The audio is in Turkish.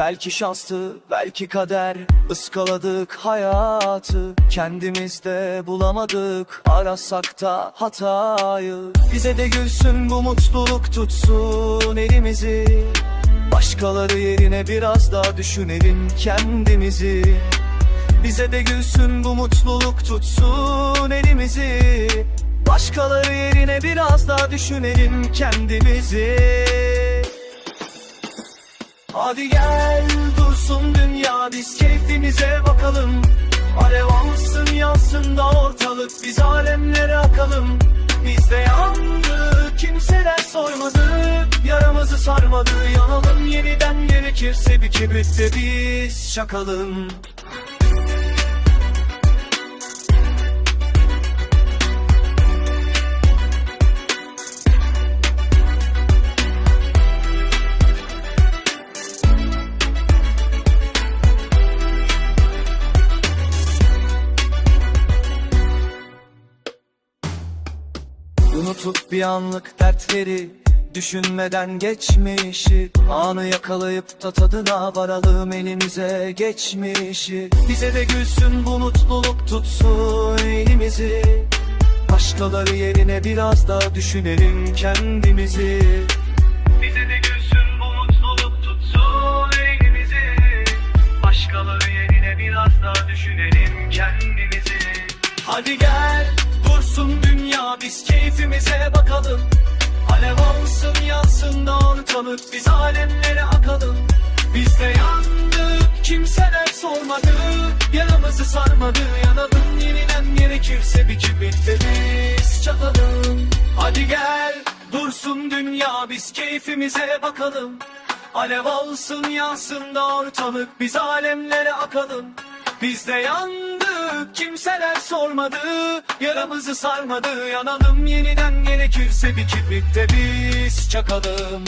Belki şanstı, belki kader. Iskaladık hayatı Kendimizde bulamadık. Arasak da hatayı. Bize de gülsün bu mutluluk tutsun elimizi. Başkaları yerine biraz daha düşünelim kendimizi. Bize de gülsün bu mutluluk tutsun elimizi. Başkaları yerine biraz daha düşünelim kendimizi Hadi gel dursun dünya biz keyfimize bakalım. Alev alsın yansın da ortalık biz alemlere akalım. Biz de yandık kimseler soymadı Yaramızı sarmadı. Yanalım yeniden gerekirse bir kibritte biz çakalım Unutup bir anlık dertleri Düşünmeden geçmişi. Anı yakalayıp da tadına varalım elimize geçmişi. Bize de gülsün bu mutluluk tutsun elimizi. Başkaları yerine biraz daha düşünelim kendimizi. Bize de gülsün bu mutluluk tutsun elimizi. Başkaları yerine biraz daha düşünelim kendimizi. Hadi gel dursun dünya biz keyfimize bakalım. Alev alsın yansın da ortalık biz alemlere akalım. Biz de yandık kimseler sormadı Yaramızı sarmadı. Yanalım yeniden gerekirse bir kibritle biz çakalım Hadi gel dursun dünya biz keyfimize bakalım. Alev alsın yansın da ortalık biz alemlere akalım. Biz de yandık kimseler sormadı Yaramızı sarmadı. Yanalım yeniden gerekirse bir kibritte biz çakalım